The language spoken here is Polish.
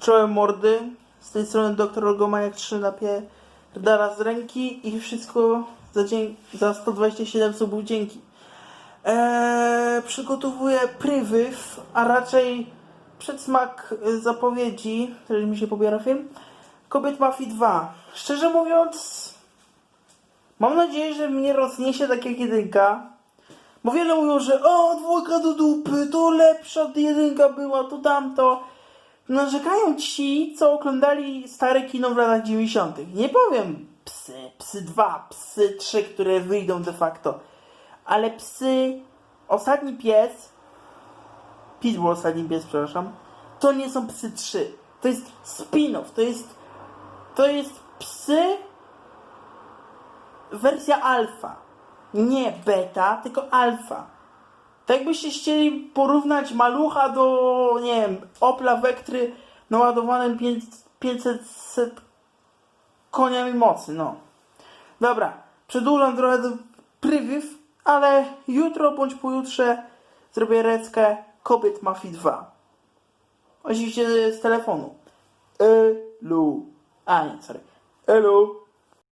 Czołem mordy. Z tej strony doktor Rogomaniak 3 na pierdala z ręki i wszystko za, dzień, za 127 subów dzięki. Eee, przygotowuję prywyw, a raczej przedsmak y, zapowiedzi, jeżeli mi się pobiera film, Kobiet Mafii 2. Szczerze mówiąc, mam nadzieję, że mnie rozniesie tak jak jedynka. Bo wiele mówią, że o, dwójka do dupy, to lepsza jedynka była, to tamto. Narzekają ci, co oglądali stare kino w latach 90. Nie powiem psy, psy 2, psy 3, które wyjdą de facto. Ale psy, ostatni pies, Pitbull ostatni pies, przepraszam, to nie są psy 3. To jest spin-off, to jest, to jest psy wersja alfa. Nie beta, tylko alfa. Tak jakbyście chcieli porównać malucha do, nie wiem, Opla Vectry naładowanym 500 koniami mocy, no. Dobra, przedłużam trochę do prywyw, ale jutro bądź pojutrze zrobię reckę Kobiet Mafii 2. Oczywiście z telefonu. Elu. A nie, sorry. Elu.